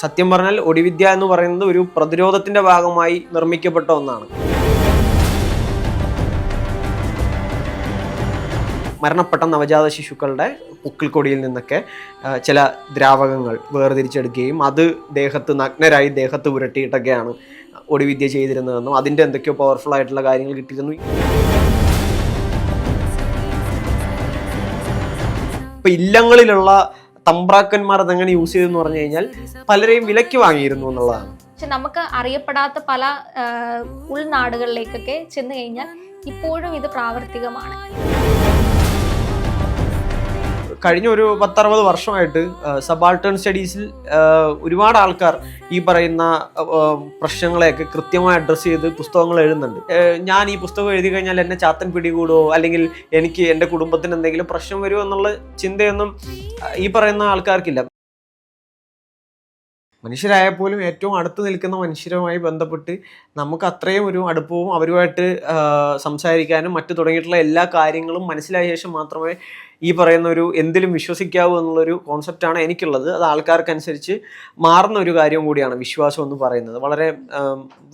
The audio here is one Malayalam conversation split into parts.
സത്യം പറഞ്ഞാൽ ഒടിവിദ്യ എന്ന് പറയുന്നത് ഒരു പ്രതിരോധത്തിന്റെ ഭാഗമായി നിർമ്മിക്കപ്പെട്ട ഒന്നാണ്. മരണപ്പെട്ട നവജാത ശിശുക്കളുടെ പൊക്കിൾക്കൊടിയിൽ നിന്നൊക്കെ ചില ദ്രാവകങ്ങൾ വേർതിരിച്ചെടുക്കുകയും അത് ദേഹത്ത് നഗ്നരായി ദേഹത്ത് പുരട്ടിയിട്ടൊക്കെയാണ് ഒടിവിദ്യ ചെയ്തിരുന്നതെന്നും അതിന്റെ എന്തൊക്കെയോ പവർഫുൾ ആയിട്ടുള്ള കാര്യങ്ങൾ കിട്ടിയിരുന്നു. ഇപ്പം ഇല്ലങ്ങളിലുള്ള തമ്പ്രാക്കന്മാർ അതെങ്ങനെ യൂസ് ചെയ്തെന്ന് പറഞ്ഞു കഴിഞ്ഞാൽ പലരെയും വിലയ്ക്ക് വാങ്ങിയിരുന്നു എന്നുള്ളതാണ്. പക്ഷെ നമുക്ക് അറിയപ്പെടാത്ത പല ഉൾനാടുകളിലേക്കൊക്കെ ചെന്ന് കഴിഞ്ഞാൽ ഇപ്പോഴും ഇത് പ്രാവർത്തികമാണ്. കഴിഞ്ഞ ഒരു പത്തറുപത് വർഷമായിട്ട് സബാൾട്ടേൺ സ്റ്റഡീസിൽ ഒരുപാട് ആൾക്കാർ ഈ പറയുന്ന പ്രശ്നങ്ങളെയൊക്കെ കൃത്യമായി അഡ്രസ്സ് ചെയ്ത് പുസ്തകങ്ങൾ എഴുതുന്നുണ്ട്. ഞാൻ ഈ പുസ്തകം എഴുതി കഴിഞ്ഞാൽ എന്നെ ചാത്തൻ പിടികൂടുമോ അല്ലെങ്കിൽ എനിക്ക് എന്റെ കുടുംബത്തിന് എന്തെങ്കിലും പ്രശ്നം വരുമോ എന്നുള്ള ചിന്തയൊന്നും ഈ പറയുന്ന ആൾക്കാർക്കില്ല. മനുഷ്യരായ പോലും ഏറ്റവും അടുത്ത് നിൽക്കുന്ന മനുഷ്യരുമായി ബന്ധപ്പെട്ട് നമുക്ക് അത്രയും ഒരു അടുപ്പവും അവരുമായിട്ട് സംസാരിക്കാനും മറ്റു തുടങ്ങിയിട്ടുള്ള എല്ലാ കാര്യങ്ങളും മനസ്സിലായ ശേഷം മാത്രമേ ഈ പറയുന്ന ഒരു എന്തിലും വിശ്വസിക്കാവൂ എന്നുള്ളൊരു കോൺസെപ്റ്റാണ് എനിക്കുള്ളത്. അത് ആൾക്കാർക്കനുസരിച്ച് മാറുന്ന ഒരു കാര്യം കൂടിയാണ് വിശ്വാസം എന്ന് പറയുന്നത്. വളരെ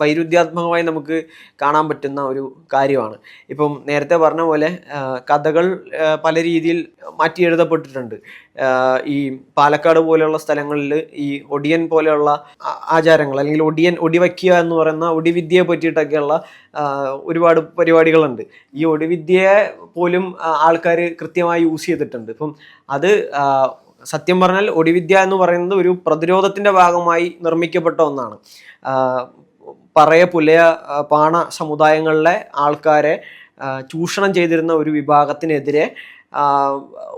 വൈരുദ്ധ്യാത്മകമായി നമുക്ക് കാണാൻ പറ്റുന്ന ഒരു കാര്യമാണ്. ഇപ്പം നേരത്തെ പറഞ്ഞ പോലെ കഥകൾ പല രീതിയിൽ മാറ്റി എഴുതപ്പെട്ടിട്ടുണ്ട്. ഈ പാലക്കാട് പോലെയുള്ള സ്ഥലങ്ങളിൽ ഈ ഒടിയൻ പോലെയുള്ള ആചാരങ്ങൾ അല്ലെങ്കിൽ ഒടിയൻ ഒടിവയ്ക്കുക എന്ന് പറയുന്ന ഒടിവിദ്യയെ പറ്റിയിട്ടൊക്കെയുള്ള ഒരുപാട് പരിപാടികളുണ്ട്. ഈ ഒടിവിദ്യയെ പോലും ആൾക്കാർ കൃത്യമായി യൂസ് ചെയ്തിട്ടുണ്ട്. ഇപ്പം അത് സത്യം പറഞ്ഞാൽ ഒടിവിദ്യ എന്ന് പറയുന്നത് ഒരു പ്രതിരോധത്തിന്റെ ഭാഗമായി നിർമ്മിക്കപ്പെട്ട ഒന്നാണ്. പറയ പുലയ പാണ സമുദായങ്ങളിലെ ആൾക്കാരെ ചൂഷണം ചെയ്തിരുന്ന ഒരു വിഭാഗത്തിനെതിരെ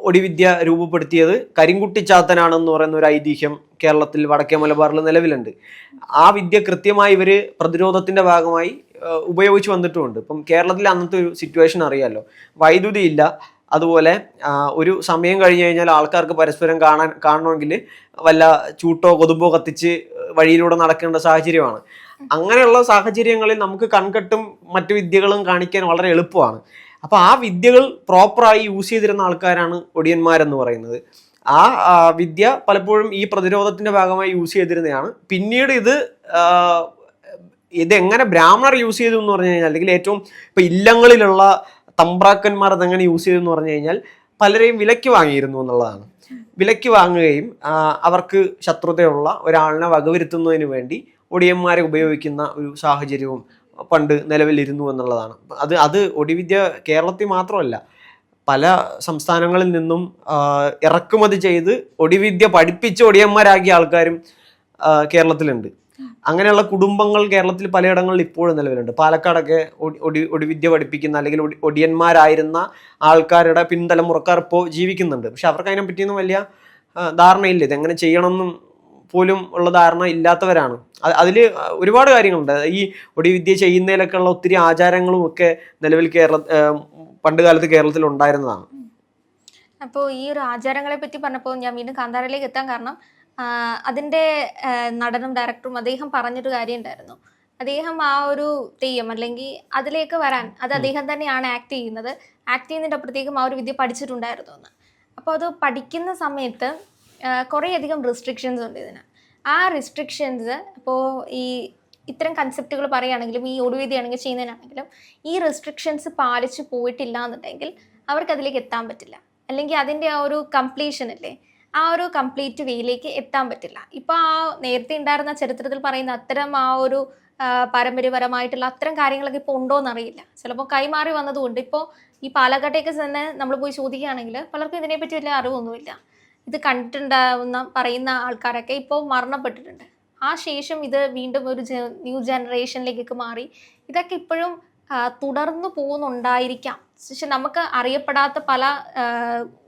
ഒടിവിദ്യ രൂപപ്പെടുത്തിയത് കരിങ്കുട്ടിച്ചാത്തനാണെന്ന് പറയുന്ന ഒരു ഐതിഹ്യം കേരളത്തിൽ വടക്കേ മലബാറിൽ നിലവിലുണ്ട്. ആ വിദ്യ കൃത്യമായി ഇവർ പ്രതിരോധത്തിന്റെ ഭാഗമായി ഉപയോഗിച്ച് വന്നിട്ടുമുണ്ട്. ഇപ്പം കേരളത്തിൽ അന്നത്തെ ഒരു സിറ്റുവേഷൻ അറിയാമല്ലോ വൈദ്യുതി ഇല്ല. അതുപോലെ ഒരു സമയം കഴിഞ്ഞ് കഴിഞ്ഞാൽ ആൾക്കാർക്ക് പരസ്പരം കാണാൻ കാണണമെങ്കിൽ വല്ല ചൂട്ടോ കൊതുമ്പോ കത്തിച്ച് വഴിയിലൂടെ നടക്കേണ്ട സാഹചര്യമാണ്. അങ്ങനെയുള്ള സാഹചര്യങ്ങളിൽ നമുക്ക് കൺകെട്ടും മറ്റു വിദ്യകളും കാണിക്കാൻ വളരെ എളുപ്പമാണ്. അപ്പോൾ ആ വിദ്യകൾ പ്രോപ്പറായി യൂസ് ചെയ്തിരുന്ന ആൾക്കാരാണ് ഒടിയന്മാരെന്ന് പറയുന്നത്. ആ ആ, വിദ്യ പലപ്പോഴും ഈ പ്രതിരോധത്തിന്റെ ഭാഗമായി യൂസ് ചെയ്തിരുന്നതാണ്. പിന്നീട് ഇത് ആ, ഇത് എങ്ങനെ ബ്രാഹ്മണർ യൂസ് ചെയ്തു എന്ന് പറഞ്ഞു കഴിഞ്ഞാൽ അല്ലെങ്കിൽ ഏറ്റവും ഇപ്പം ഇല്ലങ്ങളിലുള്ള തമ്പ്രാക്കന്മാർ അതെങ്ങനെ യൂസ് ചെയ്തു എന്ന് പറഞ്ഞു കഴിഞ്ഞാൽ പലരെയും വിലയ്ക്ക് വാങ്ങിയിരുന്നു എന്നുള്ളതാണ്. വിലയ്ക്ക് വാങ്ങുകയും അവർക്ക് ശത്രുതയുള്ള ഒരാളിനെ വകവരുത്തുന്നതിന് വേണ്ടി ഒടിയന്മാരെ ഉപയോഗിക്കുന്ന ഒരു സാഹചര്യവും പണ്ട് നിലവിലിരുന്നു എന്നുള്ളതാണ്. അത് അത് ഒടിവിദ്യ കേരളത്തിൽ മാത്രമല്ല പല സംസ്ഥാനങ്ങളിൽ നിന്നും ഇറക്കുമതി ചെയ്ത് ഒടിവിദ്യ പഠിപ്പിച്ച് ഒടിയന്മാരാക്കിയ ആൾക്കാരും കേരളത്തിലുണ്ട്. അങ്ങനെയുള്ള കുടുംബങ്ങൾ കേരളത്തിൽ പലയിടങ്ങളിൽ ഇപ്പോഴും നിലവിലുണ്ട്. പാലക്കാടൊക്കെ ഒടി- ഒടി ഒടിവിദ്യ പഠിപ്പിക്കുന്ന അല്ലെങ്കിൽ ഒടി- ഒടിയന്മാരായിരുന്ന ആൾക്കാരുടെ പിൻതലമുറക്കാർ ഇപ്പോൾ ജീവിക്കുന്നുണ്ട്. പക്ഷെ അവർക്ക് അതിനെ പറ്റിയൊന്നും വലിയ ധാരണയില്ല. ഇതെങ്ങനെ ചെയ്യണമെന്നും പോലും ഉള്ള ധാരണ ഇല്ലാത്തവരാണ്. അതിൽ ഒരുപാട് കാര്യങ്ങളുണ്ട്. ഈ ഒടിവിദ്യ ചെയ്യുന്നതിലൊക്കെ ഉള്ള ഒത്തിരി ആചാരങ്ങളും ഒക്കെ നിലവിൽ കേരള പണ്ട് കാലത്ത് കേരളത്തിൽ ഉണ്ടായിരുന്നതാണ്. അപ്പോൾ ഈ ഒരു ആചാരങ്ങളെ പറ്റി പറഞ്ഞപ്പോൾ ഞാൻ വീണ്ടും കാന്താരയിലേക്ക് എത്താൻ കാരണം അതിന്റെ നടനും ഡയറക്ടറും അദ്ദേഹം പറഞ്ഞൊരു കാര്യം ഉണ്ടായിരുന്നു അദ്ദേഹം ആ ഒരു തെയ്യം അല്ലെങ്കിൽ അതിലേക്ക് വരാൻ അത് അദ്ദേഹം തന്നെയാണ് ആക്ട് ചെയ്യുന്നത്. ആക്ട് ചെയ്യുന്നതിന്റെ അപ്പുറത്തേക്കും ആ ഒരു വിദ്യ പഠിച്ചിട്ടുണ്ടായിരുന്നു എന്ന്. അപ്പോൾ അത് പഠിക്കുന്ന സമയത്ത് കുറേയധികം റെസ്ട്രിക്ഷൻസ് ഉണ്ട് ഇതിന്. ആ റെസ്ട്രിക്ഷൻസ് ഇപ്പോൾ ഈ ഇത്തരം കൺസെപ്റ്റുകൾ പറയുകയാണെങ്കിലും ഈ ഒടുവേദിയാണെങ്കിൽ ചെയ്യുന്നതിനാണെങ്കിലും ഈ റെസ്ട്രിക്ഷൻസ് പാലിച്ച് പോയിട്ടില്ല എന്നുണ്ടെങ്കിൽ അവർക്ക് അതിലേക്ക് എത്താൻ പറ്റില്ല. അല്ലെങ്കിൽ അതിന്റെ ആ ഒരു കംപ്ലീഷൻ അല്ലേ ആ ഒരു കംപ്ലീറ്റ് വേയിലേക്ക് എത്താൻ പറ്റില്ല. ഇപ്പോൾ ആ നേരത്തെ ഉണ്ടായിരുന്ന ചരിത്രത്തിൽ പറയുന്ന അത്തരം ആ ഒരു പാരമ്പര്യപരമായിട്ടുള്ള അത്തരം കാര്യങ്ങളൊക്കെ ഇപ്പോൾ ഉണ്ടോ എന്നറിയില്ല ചിലപ്പോൾ കൈമാറി വന്നതുകൊണ്ട് ഇപ്പോൾ ഈ പാലക്കാട്ടേക്ക് തന്നെ നമ്മൾ പോയി ചോദിക്കുകയാണെങ്കിൽ പലർക്കും ഇതിനെപ്പറ്റി വലിയ അറിവൊന്നുമില്ല. ഇത് കണ്ടിട്ടുണ്ടാവുന്ന പറയുന്ന ആൾക്കാരൊക്കെ ഇപ്പോൾ മരണപ്പെട്ടിട്ടുണ്ട്. ആ ശേഷം ഇത് വീണ്ടും ഒരു ന്യൂ ജനറേഷനിലേക്കൊക്കെ മാറി. ഇതൊക്കെ ഇപ്പോഴും തുടർന്നു പോകുന്നുണ്ടായിരിക്കാം. പക്ഷെ നമുക്ക് അറിയപ്പെടാത്ത പല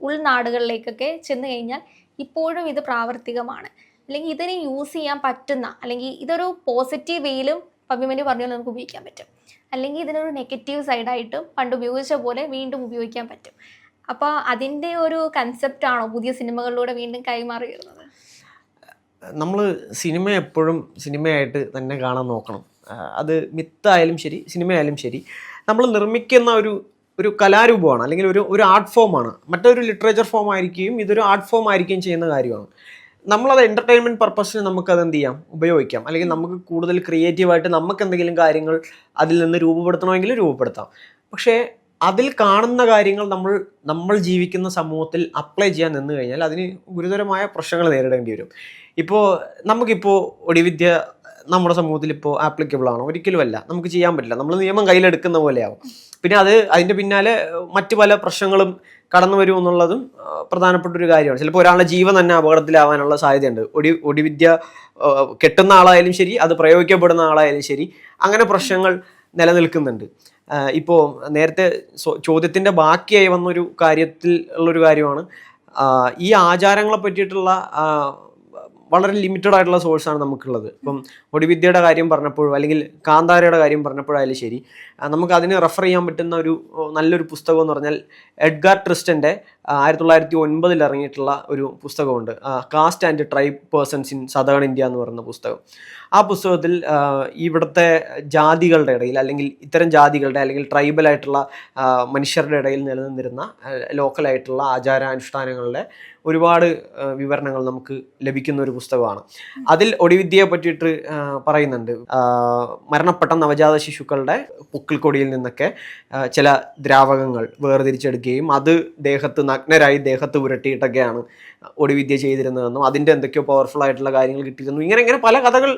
ഉൾനാടുകളിലേക്കൊക്കെ ചെന്ന് കഴിഞ്ഞാൽ ഇപ്പോഴും ഇത് പ്രാവർത്തികമാണ്. അല്ലെങ്കിൽ ഇതിനെ യൂസ് ചെയ്യാൻ പറ്റുന്ന അല്ലെങ്കിൽ ഇതൊരു പോസിറ്റീവ് വേയിലും പബ്യമെന്റ് പറഞ്ഞു നമുക്ക് ഉപയോഗിക്കാൻ പറ്റും. അല്ലെങ്കിൽ ഇതിനൊരു നെഗറ്റീവ് സൈഡായിട്ടും പണ്ട് ഉപയോഗിച്ച പോലെ വീണ്ടും ഉപയോഗിക്കാൻ പറ്റും. അപ്പോൾ അതിന്റെ ഒരു കൺസെപ്റ്റ് ആണോ പുതിയ സിനിമകളിലൂടെ വീണ്ടും കൈമാറി വരുന്നത് നമ്മൾ സിനിമ എപ്പോഴും സിനിമയായിട്ട് തന്നെ കാണാൻ നോക്കണം. അത് മിത്തായാലും ശരി സിനിമയായാലും ശരി നമ്മൾ നിർമ്മിക്കുന്ന ഒരു ഒരു കലാരൂപമാണ് അല്ലെങ്കിൽ ഒരു ഒരു ആർട്ട് ഫോമാണ് മറ്റൊരു ലിറ്ററേച്ചർ ഫോം ആയിരിക്കുകയും ഇതൊരു ആർട്ട് ഫോം ആയിരിക്കുകയും ചെയ്യുന്ന കാര്യമാണ്. നമ്മളത് എന്റർടൈൻമെന്റ് പർപ്പസിന് നമുക്കത് എന്ത് ചെയ്യാം? ഉപയോഗിക്കാം. അല്ലെങ്കിൽ നമുക്ക് കൂടുതൽ ക്രിയേറ്റീവായിട്ട് നമുക്ക് എന്തെങ്കിലും കാര്യങ്ങൾ അതിൽ നിന്ന് രൂപപ്പെടുത്തണമെങ്കിൽ രൂപപ്പെടുത്താം. പക്ഷേ അതിൽ കാണുന്ന കാര്യങ്ങൾ നമ്മൾ നമ്മൾ ജീവിക്കുന്ന സമൂഹത്തിൽ അപ്ലൈ ചെയ്യാൻ നിന്ന് കഴിഞ്ഞാൽ അതിന് ഗുരുതരമായ പ്രശ്നങ്ങൾ നേരിടേണ്ടി വരും. ഇപ്പോൾ നമുക്കിപ്പോൾ ഒടിവിദ്യ നമ്മുടെ സമൂഹത്തിൽ ഇപ്പോൾ ആപ്ലിക്കബിൾ ആണോ ഒരിക്കലുമല്ല നമുക്ക് ചെയ്യാൻ പറ്റില്ല. നമ്മൾ നിയമം കയ്യിലെടുക്കുന്ന പോലെയാവും. പിന്നെ അത് അതിന്റെ പിന്നാലെ മറ്റു പല പ്രശ്നങ്ങളും കടന്നു വരും എന്നുള്ളതും പ്രധാനപ്പെട്ട ഒരു കാര്യമാണ്. ചിലപ്പോൾ ഒരാളുടെ ജീവൻ തന്നെ അപകടത്തിലാവാനുള്ള സാധ്യതയുണ്ട്. ഒടി ഒടിവിദ്യ കെട്ടുന്ന ആളായാലും ശരി അത് പ്രയോഗിക്കപ്പെടുന്ന ആളായാലും ശരി അങ്ങനെ പ്രശ്നങ്ങൾ നിലനിൽക്കുന്നുണ്ട്. ഇപ്പോൾ നേരത്തെ ചോദ്യത്തിന്റെ ബാക്കിയായി വന്നൊരു കാര്യത്തിൽ ഉള്ളൊരു കാര്യമാണ് ഈ ആചാരങ്ങളെ പറ്റിയിട്ടുള്ള വളരെ ലിമിറ്റഡ് ആയിട്ടുള്ള സോഴ്സാണ് നമുക്കുള്ളത്. ഇപ്പം ഒടിവിദ്യയുടെ കാര്യം പറഞ്ഞപ്പോഴും അല്ലെങ്കിൽ കാന്താരയുടെ കാര്യം പറഞ്ഞപ്പോഴായാലും ശരി നമുക്ക് അതിനെ റെഫർ ചെയ്യാൻ പറ്റുന്ന ഒരു നല്ലൊരു പുസ്തകം എന്ന് പറഞ്ഞാൽ എഡ്ഗാർ ട്രിസ്റ്റന്റെ ആയിരത്തി തൊള്ളായിരത്തി ഒൻപതിൽ ഇറങ്ങിയിട്ടുള്ള ഒരു പുസ്തകമുണ്ട്. Caste and tribe persons in southern India എന്ന് പറയുന്ന പുസ്തകം. ആ പുസ്തകത്തിൽ ഇവിടുത്തെ ജാതികളുടെ ഇടയിൽ അല്ലെങ്കിൽ ഇത്തരം ജാതികളുടെ അല്ലെങ്കിൽ ട്രൈബലായിട്ടുള്ള മനുഷ്യരുടെ ഇടയിൽ നിലനിന്നിരുന്ന ലോക്കലായിട്ടുള്ള ആചാരാനുഷ്ഠാനങ്ങളുടെ ഒരുപാട് വിവരണങ്ങൾ നമുക്ക് ലഭിക്കുന്ന ഒരു പുസ്തകമാണ്. അതിൽ ഒടിവിദ്യയെ പറ്റിയിട്ട് പറയുന്നുണ്ട്. മരണപ്പെട്ട നവജാത ശിശുക്കളുടെ പൊക്കിൾക്കൊടിയിൽ നിന്നൊക്കെ ചില ദ്രാവകങ്ങൾ വേർതിരിച്ചെടുക്കുകയും അത് ദേഹത്ത് നഗ്നരായി ദേഹത്ത് പുരട്ടിയിട്ടൊക്കെയാണ് ഒടിവിദ്യ ചെയ്തിരുന്നതെന്നും അതിന്റെ എന്തൊക്കെയോ പവർഫുൾ ആയിട്ടുള്ള കാര്യങ്ങൾ കിട്ടിയിരുന്നു. ഇങ്ങനെ ഇങ്ങനെ പല കഥകൾ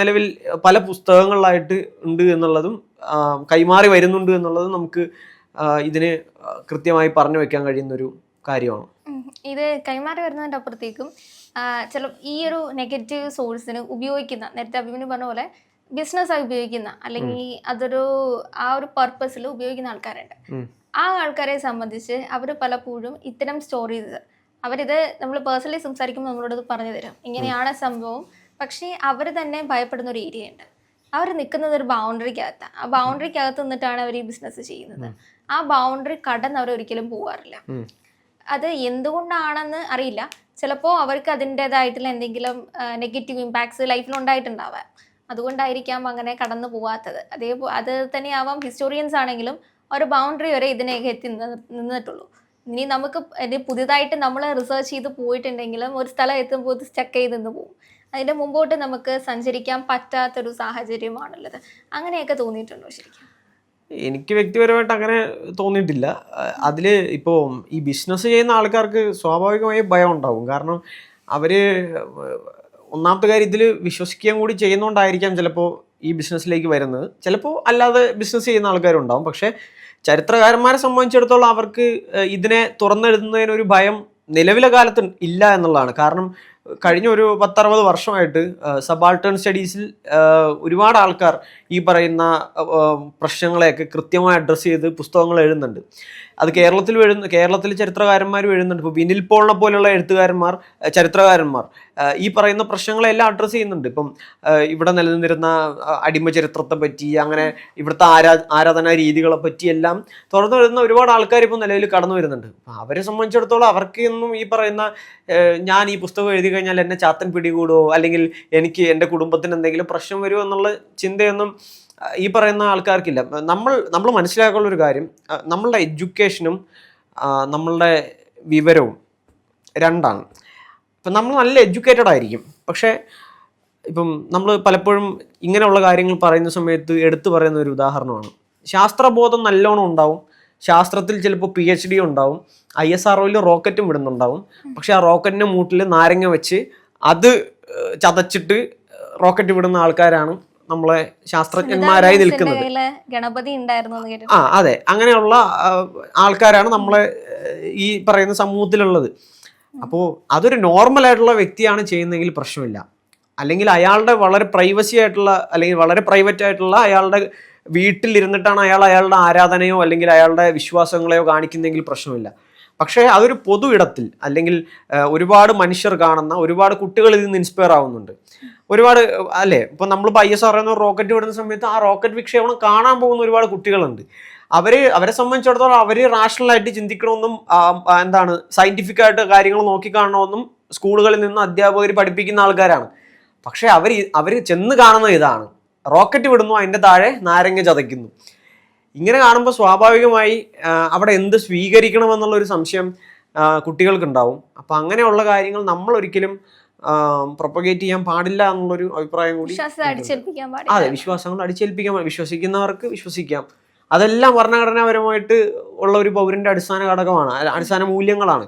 നിലവിൽ പല പുസ്തകങ്ങളിലായിട്ട് ഉണ്ട് എന്നുള്ളതും കൈമാറി വരുന്നുണ്ട് എന്നുള്ളതും നമുക്ക് ഇതിന് കൃത്യമായി പറഞ്ഞു വെക്കാൻ കഴിയുന്നൊരു കാര്യമാണ്. ഇത് കൈമാറി വരുന്നതിന്റെ അപ്പുറത്തേക്കും ചില ഈ ഒരു നെഗറ്റീവ് സോഴ്സിന് ഉപയോഗിക്കുന്ന നേരത്തെ അഭിമന്യു പറഞ്ഞ പോലെ ബിസിനസ്സായി ഉപയോഗിക്കുന്ന അല്ലെങ്കിൽ അതൊരു ആ ഒരു പർപ്പസിൽ ഉപയോഗിക്കുന്ന ആൾക്കാരുണ്ട്. ആ ആൾക്കാരെ സംബന്ധിച്ച് അവർ പലപ്പോഴും ഇത്തരം സ്റ്റോറീസ് അവരിത് നമ്മൾ പേഴ്സണലി സംസാരിക്കുമ്പോൾ നമ്മളോട് പറഞ്ഞു തരും. ഇങ്ങനെയാണ് സംഭവം. പക്ഷേ അവർ തന്നെ ഭയപ്പെടുന്ന ഒരു ഏരിയ ഉണ്ട് അവർ നിൽക്കുന്നത് ഒരു ബൗണ്ടറിക്കകത്ത്. ആ ബൗണ്ടറിക്കകത്ത് നിന്നിട്ടാണ് അവർ ഈ ബിസിനസ് ചെയ്യുന്നത്. ആ ബൗണ്ടറി കടന്ന് അവർ ഒരിക്കലും പോവാറില്ല. അത് എന്തുകൊണ്ടാണെന്ന് അറിയില്ല. ചിലപ്പോൾ അവർക്ക് അതിന്റെതായിട്ടുള്ള എന്തെങ്കിലും നെഗറ്റീവ് ഇമ്പാക്ട്സ് ലൈഫിൽ ഉണ്ടായിട്ടുണ്ടാവാം. അതുകൊണ്ടായിരിക്കാം അങ്ങനെ കടന്നു പോവാത്തത്. അതേ അത് തന്നെയാവാം ഹിസ്റ്റോറിയൻസ് ആണെങ്കിലും ഒരു ബൗണ്ടറി വരെ ഇതിനെയൊക്കെ എത്തി നിന്നിട്ടുള്ളൂ. ഇനി നമുക്ക് ഇനി പുതിയതായിട്ട് നമ്മൾ റിസർച്ച് ചെയ്ത് പോയിട്ടുണ്ടെങ്കിലും ഒരു സ്ഥലം എത്തുമ്പോൾ ഇത് സ്റ്റക്ക് ചെയ്ത് നിന്ന് പോകും അതിന്റെ മുമ്പോട്ട് നമുക്ക് സഞ്ചരിക്കാൻ പറ്റാത്തൊരു സാഹചര്യമാണുള്ളത്. അങ്ങനെയൊക്കെ തോന്നിയിട്ടുണ്ടോ ശരിക്കും? എനിക്ക് വ്യക്തിപരമായിട്ട് അങ്ങനെ തോന്നിയിട്ടില്ല. അതിൽ ഇപ്പോൾ ഈ ബിസിനസ് ചെയ്യുന്ന ആൾക്കാർക്ക് സ്വാഭാവികമായി ഭയം ഉണ്ടാവും. കാരണം അവർ ഒന്നാമത്തെ കാര്യം ഇതിൽ വിശ്വസിക്കുകയും കൂടി ചെയ്യുന്നതുകൊണ്ടായിരിക്കാം ചിലപ്പോൾ ഈ ബിസിനസ്സിലേക്ക് വരുന്നത്. ചിലപ്പോൾ അല്ലാതെ ബിസിനസ് ചെയ്യുന്ന ആൾക്കാരുണ്ടാവും. പക്ഷേ ചരിത്രകാരന്മാരെ സംബന്ധിച്ചിടത്തോളം അവർക്ക് ഇതിനെ തുറന്നെഴുതുന്നതിനൊരു ഭയം നിലവിലെ കാലത്ത് ഇല്ല എന്നുള്ളതാണ്. കാരണം കഴിഞ്ഞ ഒരു പത്തറുപത് വർഷമായിട്ട് സബാൾട്ടേൺ സ്റ്റഡീസിൽ ഒരുപാട് ആൾക്കാർ ഈ പറയുന്ന പ്രശ്നങ്ങളെയൊക്കെ കൃത്യമായി അഡ്രസ്സ് ചെയ്ത് പുസ്തകങ്ങൾ എഴുതുന്നുണ്ട്. അത് കേരളത്തിൽ എഴുതുന്ന കേരളത്തിലെ ചരിത്രകാരന്മാരും എഴുതുന്നുണ്ട്. ഇപ്പോൾ വിനിൽ പോളിനെ പോലെയുള്ള എഴുത്തുകാരന്മാർ ചരിത്രകാരന്മാർ ഈ പറയുന്ന പ്രശ്നങ്ങളെല്ലാം അഡ്രസ്സ് ചെയ്യുന്നുണ്ട്. ഇപ്പം ഇവിടെ നിലനിന്നിരുന്ന അടിമ ചരിത്രത്തെ പറ്റി അങ്ങനെ ഇവിടുത്തെ ആരാ ആരാധനാ രീതികളെ പറ്റിയെല്ലാം തുറന്നു വരുന്ന ഒരുപാട് ആൾക്കാർ ഇപ്പോൾ നിലവിൽ കടന്നു വരുന്നുണ്ട്. അവരെ സംബന്ധിച്ചിടത്തോളം അവർക്ക് ഒന്നും ഈ പറയുന്ന ഞാൻ ഈ പുസ്തകം എഴുതി കഴിഞ്ഞാൽ എന്നെ ചാത്തൻ പിടികൂടുമോ അല്ലെങ്കിൽ എനിക്ക് എന്റെ കുടുംബത്തിന് എന്തെങ്കിലും പ്രശ്നം വരുമോ എന്നുള്ള ചിന്തയൊന്നും ഈ പറയുന്ന ആൾക്കാർക്കില്ല. നമ്മൾ നമ്മൾ മനസ്സിലാക്കാനുള്ള ഒരു കാര്യം നമ്മളുടെ എഡ്യൂക്കേഷനും നമ്മളുടെ വിവരവും രണ്ടാണ്. ഇപ്പം നമ്മൾ നല്ല എഡ്യൂക്കേറ്റഡ് ആയിരിക്കും. പക്ഷേ ഇപ്പം നമ്മൾ പലപ്പോഴും ഇങ്ങനെയുള്ള കാര്യങ്ങൾ പറയുന്ന സമയത്ത് എടുത്തു പറയുന്ന ഒരു ഉദാഹരണമാണ്. ശാസ്ത്രബോധം നല്ലോണം ഉണ്ടാവും. ശാസ്ത്രത്തിൽ ചിലപ്പോൾ പി എച്ച് ഡി ഉണ്ടാവും ഐ എസ് ആർ ഒയിൽ റോക്കറ്റും വിടുന്നുണ്ടാവും. പക്ഷെ ആ റോക്കറ്റിന്റെ മൂട്ടിൽ നാരങ്ങ വെച്ച് അത് ചതച്ചിട്ട് റോക്കറ്റ് വിടുന്ന ആൾക്കാരാണ് നമ്മളെ ശാസ്ത്രജ്ഞന്മാരായി നിൽക്കുന്നത്. ഗണപതി ആ അതെ. അങ്ങനെയുള്ള ആൾക്കാരാണ് നമ്മളെ ഈ പറയുന്ന സമൂഹത്തിലുള്ളത്. അപ്പോൾ അതൊരു നോർമൽ ആയിട്ടുള്ള വ്യക്തിയാണ് ചെയ്യുന്നതെങ്കിൽ പ്രശ്നമില്ല. അല്ലെങ്കിൽ അയാളുടെ വളരെ പ്രൈവസി ആയിട്ടുള്ള അല്ലെങ്കിൽ വളരെ പ്രൈവറ്റ് ആയിട്ടുള്ള അയാളുടെ വീട്ടിൽ ഇരുന്നിട്ടാണ് അയാൾ അയാളുടെ ആരാധനയോ അല്ലെങ്കിൽ അയാളുടെ വിശ്വാസങ്ങളെയോ കാണിക്കുന്നെങ്കിൽ പ്രശ്നമില്ല. പക്ഷേ അതൊരു പൊതു ഇടത്തിൽ അല്ലെങ്കിൽ ഒരുപാട് മനുഷ്യർ കാണുന്ന ഒരുപാട് കുട്ടികൾ ഇതിൽ നിന്ന് ഇൻസ്പയർ ആവുന്നുണ്ട്. ഒരുപാട് അല്ലേ? ഇപ്പൊ നമ്മളിപ്പോൾ ഐ എസ് ആർ എന്ന റോക്കറ്റ് വിടുന്ന സമയത്ത് ആ റോക്കറ്റ് വിക്ഷേപണം കാണാൻ പോകുന്ന ഒരുപാട് കുട്ടികളുണ്ട്. അവർ അവരെ സംബന്ധിച്ചിടത്തോളം അവർ റാഷണലായിട്ട് ചിന്തിക്കണമെന്നും എന്താണ് സയന്റിഫിക് ആയിട്ട് കാര്യങ്ങൾ നോക്കിക്കാണണമെന്നും സ്കൂളുകളിൽ നിന്ന് അധ്യാപകർ പഠിപ്പിക്കുന്ന ആൾക്കാരാണ്. പക്ഷേ അവർ അവർ ചെന്ന് കാണുന്ന ഇതാണ്. റോക്കറ്റ് വിടുന്നു അതിന്റെ താഴെ നാരങ്ങ ചതയ്ക്കുന്നു. ഇങ്ങനെ കാണുമ്പോൾ സ്വാഭാവികമായി അവിടെ എന്ത് സ്വീകരിക്കണമെന്നുള്ളൊരു സംശയം കുട്ടികൾക്കുണ്ടാവും. അപ്പം അങ്ങനെയുള്ള കാര്യങ്ങൾ നമ്മൾ ഒരിക്കലും പ്രൊപ്പഗേറ്റ് ചെയ്യാൻ പാടില്ല എന്നുള്ളൊരു അഭിപ്രായം കൂടി അതെ വിശ്വാസങ്ങൾ അടിച്ചേൽപ്പിക്കാൻ വിശ്വസിക്കുന്നവർക്ക് വിശ്വസിക്കാം. അതെല്ലാം ഭരണഘടനാപരമായിട്ട് ഉള്ള ഒരു പൗരന്റെ അടിസ്ഥാന ഘടകമാണ് അടിസ്ഥാന മൂല്യങ്ങളാണ്.